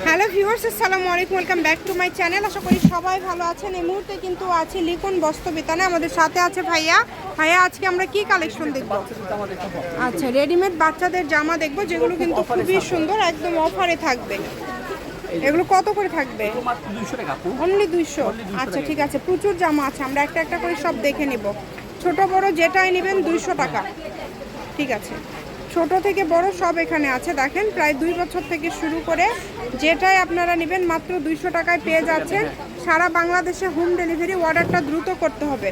Hello viewers, আসসালামু আলাইকুম, welcome back to my channel. আশা করি সবাই ভালো আছেন। এই মুহূর্তে কিন্তু আছে লিখন বস্ত্র বিতানে আমাদের সাথে আছে ভাইয়া। ভাইয়া, আজকে আমরা কি কালেকশন দেখব? আচ্ছা রেডিমেড বাচ্চাদের জামা দেখব, যেগুলো কিন্তু খুবই সুন্দর, একদম অফারে থাকবে। এগুলো কত করে থাকবে? অনলি দুইশো। আচ্ছা ঠিক আছে, প্রচুর জামা আছে। আমরা একটা একটা করে সব দেখে নিব। ছোট বড় যেটাই নেবেন দুইশো টাকা। ঠিক আছে। ছোট থেকে বড় সব এখানে আছে। দেখেন, প্রায় দুই বছর থেকে শুরু করে যেটাই আপনারা নেবেন মাত্র দুইশো টাকায় পেয়ে যাচ্ছেন। সারা বাংলাদেশে হোম ডেলিভারি অর্ডারটা দ্রুত করতে হবে।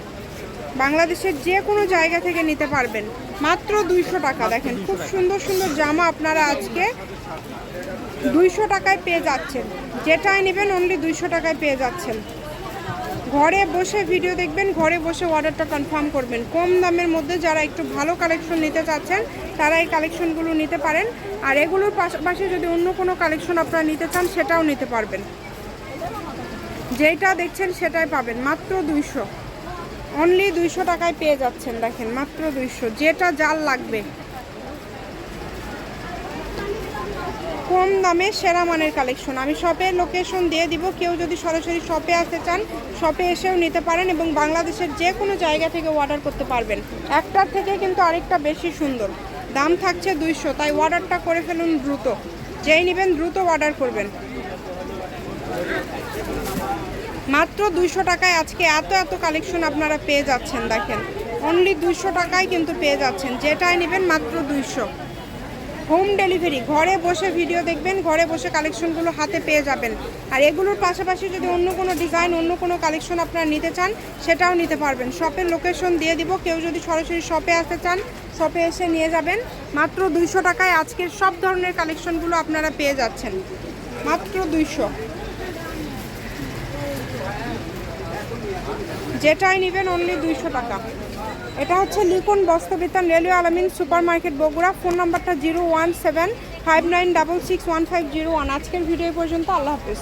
বাংলাদেশের যে কোনো জায়গা থেকে নিতে পারবেন। মাত্র দুইশো টাকা, দেখেন, খুব সুন্দর সুন্দর জামা আপনারা আজকে দুইশো টাকায় পেয়ে যাচ্ছেন। যেটাই নেবেন অনলি দুইশো টাকায় পেয়ে যাচ্ছেন। ঘরে বসে ভিডিও দেখবেন, ঘরে বসে অর্ডারটা কনফার্ম করবেন। কম দামের মধ্যে যারা একটু ভালো কালেকশন নিতে চাচ্ছেন, তারা এই কালেকশনগুলো নিতে পারেন। আর এগুলোর পাশাপাশি যদি অন্য কোনো কালেকশন আপনারা নিতে চান, সেটাও নিতে পারবেন। যেটা দেখছেন সেটাই পাবেন। মাত্র দুইশো। অনলি দুইশো টাকায় পেয়ে যাচ্ছেন, দেখেন, মাত্র দুইশো। যেটা জাল লাগবে। কম দামে সেরা মানের কালেকশন। আমি শপের লোকেশন দিয়ে দিব, কেউ যদি সরাসরি শপে আসতে চান, শপে এসেও নিতে পারেন এবং বাংলাদেশের যে কোনো জায়গা থেকে অর্ডার করতে পারবেন। একটার থেকে কিন্তু আরেকটা বেশি সুন্দর। দাম থাকছে দুইশো, তাই অর্ডারটা করে ফেলুন দ্রুত। যেই নেবেন দ্রুত অর্ডার করবেন। মাত্র দুইশো টাকায় আজকে এত এত কালেকশন আপনারা পেয়ে যাচ্ছেন, দেখেন। অনলি দুইশো টাকায় কিন্তু পেয়ে যাচ্ছেন। যেটাই নেবেন মাত্র দুইশো। হোম ডেলিভারি, ঘরে বসে ভিডিও দেখবেন, ঘরে বসে কালেকশনগুলো হাতে পেয়ে যাবেন। আর এগুলোর পাশাপাশি যদি অন্য কোনো ডিজাইন অন্য কোনো কালেকশন আপনারা নিতে চান, সেটাও নিতে পারবেন। শপের লোকেশন দিয়ে দিব, কেউ যদি সরাসরি শপে আসতে চান শপে এসে নিয়ে যাবেন। মাত্র দুইশো টাকায় আজকের সব ধরনের কালেকশনগুলো আপনারা পেয়ে যাচ্ছেন। মাত্র দুইশো। যেটাই নেবেন অনলি দুইশো টাকা। এটা হচ্ছে লিকুন বস্ত্রবিতান railway Alamin super market Bogura, phone নাম্বারটা zero one seven five nine double six one five zero one. আজকের ভিডিও পর্যন্ত, আল্লাহ হাফিজ।